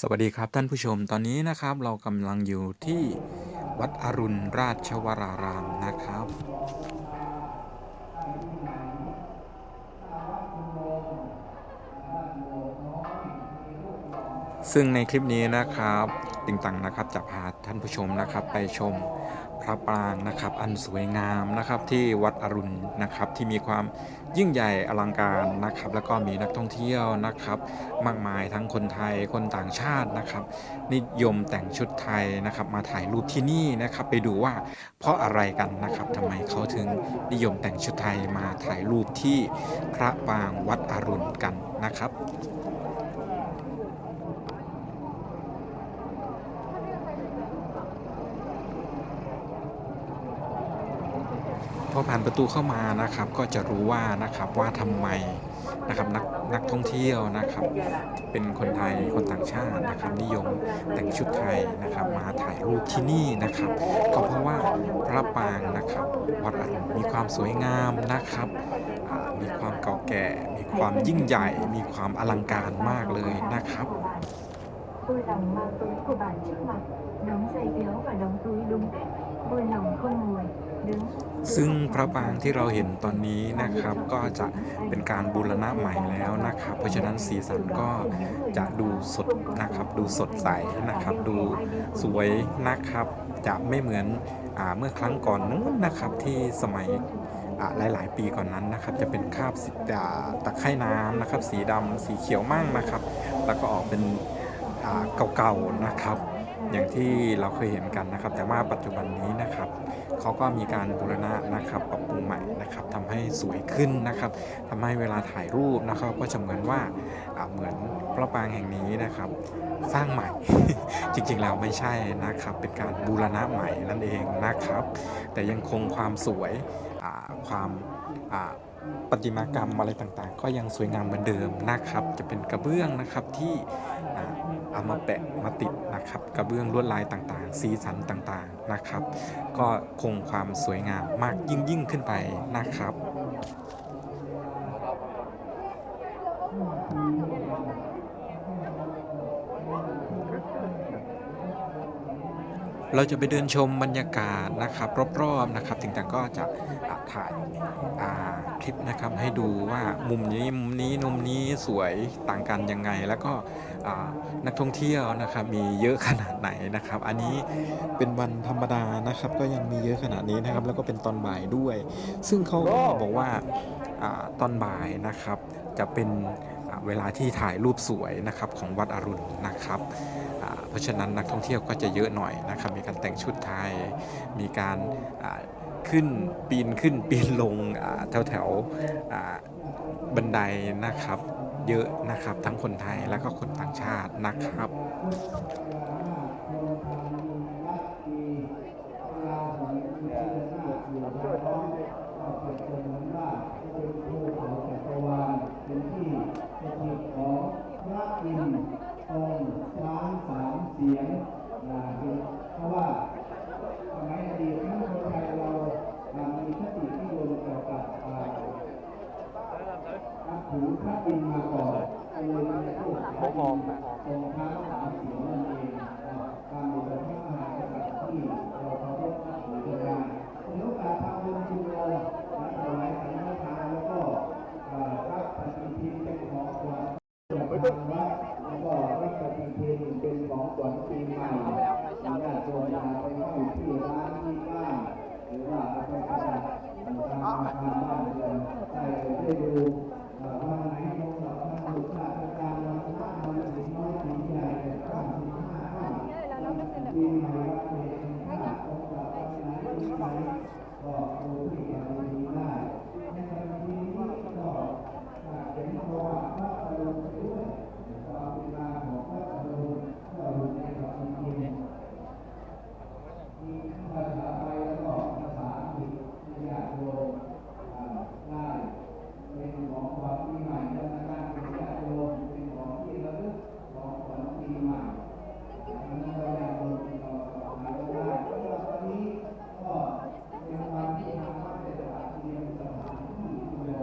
สวัสดีครับท่านผู้ชมตอนนี้นะครับ เรากำลังอยู่ที่วัดอรุณราชวรารามนะครับ ซึ่งในคลิปนี้นะครับติงตังนะครับจะพาท่านผู้ชมนะครับไปชมพระปรางนะครับอันสวยงามนะครับที่วัดอรุณนะครับที่มีความยิ่งใหญ่อลังการนะครับ แล้วก็มีนักท่องเที่ยวนะครับ มากมายทั้งคนไทยคนต่างชาตินะครับ นิยมแต่งชุดไทยนะครับ มาถ่ายรูปที่นี่นะครับ ไปดูว่าเพราะอะไรกันนะครับทำไมเขาถึงนิยมแต่งชุดไทยมาถ่ายรูปที่พระปรางวัดอรุณกันนะครับ พอผ่านประตูเข้ามานะครับ ก็จะรู้ว่านะครับว่าทำไมนะครับนักนักท่องเที่ยวนะครับ เป็นคนไทยคนต่างชาตินะครับ นิยมแต่งชุดไทยนะครับ มาถ่ายรูปที่นี่นะครับ ก็เพราะว่าพระปรางนะครับวัดอรุณมีความสวยงามนะครับมีความเก่าแก่ มีความยิ่งใหญ่ มีความอลังการมากเลยนะครับ Vui lòng mang túi của bạn trước mặt, đóng giày kéo và đóng túi đúng cách, vui lòng không ngồi, đứng. ซึ่งพระปางที่เราเห็นตอนนี้นะครับก็จะเป็นการบูรณะใหม่แล้วนะครับ เพราะฉะนั้นสีสันก็จะดูสดนะครับ ดูสดใสนะครับ ดูสวยนะครับ จะไม่เหมือนอเมื่อครั้งก่อนนู้นนะครับที่สมัยอ่าหลายๆปีก่อนนั้นนะครับ จะเป็นคราบสีอ่าตะไคร่น้ำนะครับ สีดำสีเขียวมั่งนะครับ แล้วก็ออกเป็นเก่าๆนะครับ อย่างที่เราเคยเห็นกันนะครับ แต่ว่าปัจจุบันนี้นะครับเขาก็มีการบูรณะนะครับปรับปรุงใหม่นะครับทำให้สวยขึ้นนะครับทำให้เวลาถ่ายรูปนะครับ ก็จะเหมือนว่าเหมือนพระปรางแห่งนี้นะครับ สร้างใหม่ จริงๆแล้วไม่ใช่นะครับ เป็นการบูรณะใหม่นั่นเองนะครับ แต่ยังคงความสวยความประติมากรรมอะไรต่างๆ ก็ยังสวยงามเหมือนเดิมนะครับ จะเป็นกระเบื้องนะครับที่ เอามาแปะมาติดนะครับกระเบื้องลวดลายต่างๆ สีสันต่างๆนะครับ ก็คงความสวยงามมากยิ่งยิ่งขึ้นไปนะครับ เราจะไปเดินชมบรรยากาศนะครับรอบๆนะครับต่างๆก็จะถ่ายคลิปนะครับให้ดูว่ามุมนี้มุมนี้มุมนี้สวยต่างกันยังไง แล้วก็นักท่องเที่ยวนะครับมีเยอะขนาดไหนนะครับ อันนี้เป็นวันธรรมดานะครับ ก็ยังมีเยอะขนาดนี้นะครับ แล้วก็เป็นตอนบ่ายด้วย ซึ่งเขาก็บอกว่าอตอนบ่ายนะครับจะเป็น เวลาที่ถ่ายรูปสวยนะครับของวัดอรุณนะครับเพราะฉะนั้นนักท่องเที่ยวก็จะเยอะหน่อยนะครับมีการแต่งชุดไทย มีการขึ้นปีนขึ้นปีนลงแถวแถวๆบันไดนะครับเยอะนะครับทั้งคนไทยแล้วก็คนต่างชาตินะครับ เป็นที่สถิตของพระอินทร์องค์ช้างสามเสียงนะเป็นเพราะว่าสมัยอดีตนั้นคนไทยเราอ่ามีคติที่โย มเกี่ยวกับอ่านับถือพระอินทร์มาก่อนเลยมาพูดพระอินทร์องค์ช้างสามเสียงนั่นเองอ่าตามเป็นพระมหากษัตริย์ที่เราเคารพนับถือกันมาในโอกาสทำบุญจุโลนะถวายสังฆทานแล้วก็อ่ารับปฏิทินเป็นของขวัญจากทางวัดแล้วก็รับปฏิทินเป็นของขวัญปีใหม่ญาติโยมเอาไปให้ที่ร้านที่บ้าน หรือว่าประดับตามอาคารบ้านเรือนได้ได้ดูเอ่อวันไหนตรงกับวันสุขราการวันพระวันศีลน้อยศีลใหญ่ข้ามศีลห้าข้ามปีหม่วันเพ็ญข้าตรงกับวันไหนปีไหนก็ดูที่ปฏิทินได้ในปฏิทินนี้ก็เป็นตัวพระอรุณด้วยความเป็นมาของพระอรุณพระอรุณในปฏิทินมี ภาษาไทยแล้วก็ภาษาอังกฤษที่ญาติโยมอ่าได้เป็นของขวัญปีใหม่และการเป็นญาติโยมเป็นของที่ระลึกของขวัญปีใหม่อันนั้นเราญาติโยมติดต่อสอบถามได้เพราะว่าตอนนี้ก็เป็นวันที่ทางวัดได้จัดเตรียมสถานที่ที่เรา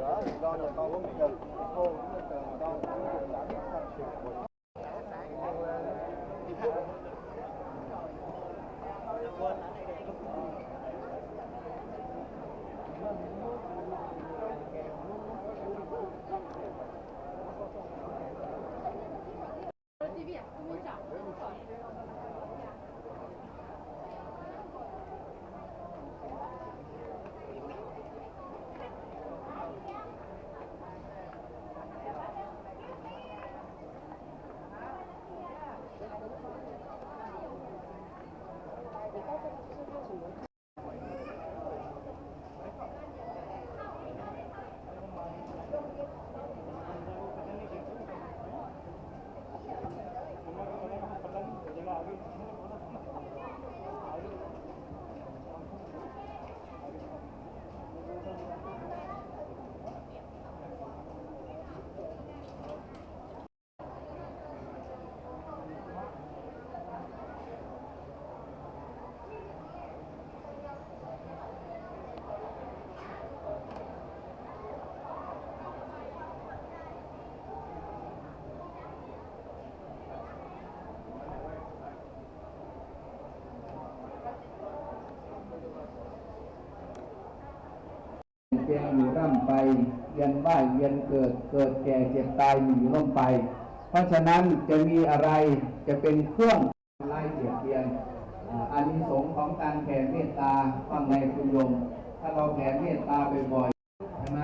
đó thì do nhà con có mình cần cô cũng cần con ยงอยู่ร่ำไปเวียนว่ายเวียนเกิดเกิดแก่เจ็บตายมีอยู่ร่มไป เพราะฉะนั้นจะมีอะไรจะเป็นเครื่องไล่เบียดเบียนอานิสงส์ของการแผ่เมตตาฟังในคุณโยมถ้าเราแผ่เมตตาบ่อยๆใช่ไหม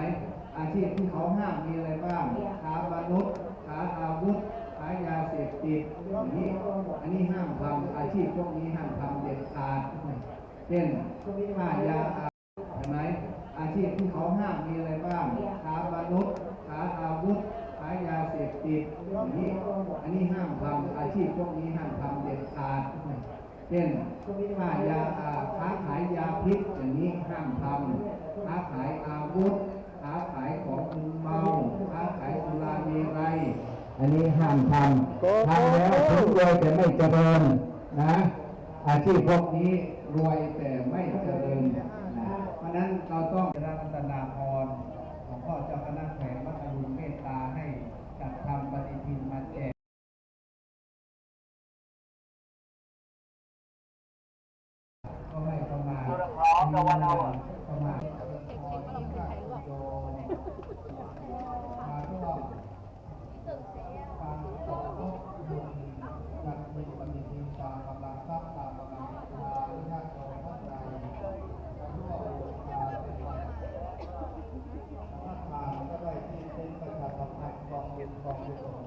อาชีพที่เขาห้ามมีอะไรบ้างค้ามนุษย์ค้าอาวุธค้ายาเสพติดอย่างนี้อันนี้ห้ามทำอาชีพพวกนี้ห้ามทำเด็ดขาดเช่นค้ายาอาเห็นไหม อาชีพที่เขาห้ามมีอะไรบ้างค้ามนุษย์ค้าอาวุธค้ายาเสพติดอย่างนี้อันนี้ห้ามทำอาชีพพวกนี้ห้ามทำเด็ดขาดเช่นค้ายาอ่าค้าขายยาพิษอย่างนี้ห้ามทำค้าขายอาวุธค้าขายของมึนเมาค้าขายสุราเมรัยอันนี้ห้ามทำทำแล้วถึงรวยแต่ไม่เจริญนะ อาชีพพวกนี้รวยแต่ไม่เจริญนะ เพราะนั้นเราต้องรับตนาพรของพ่อเจ้าคณะแขวงวัดอรุณเมตตาให้จัดทำปฏิทินมาแจกก็ให้ประมระาณวังทรั get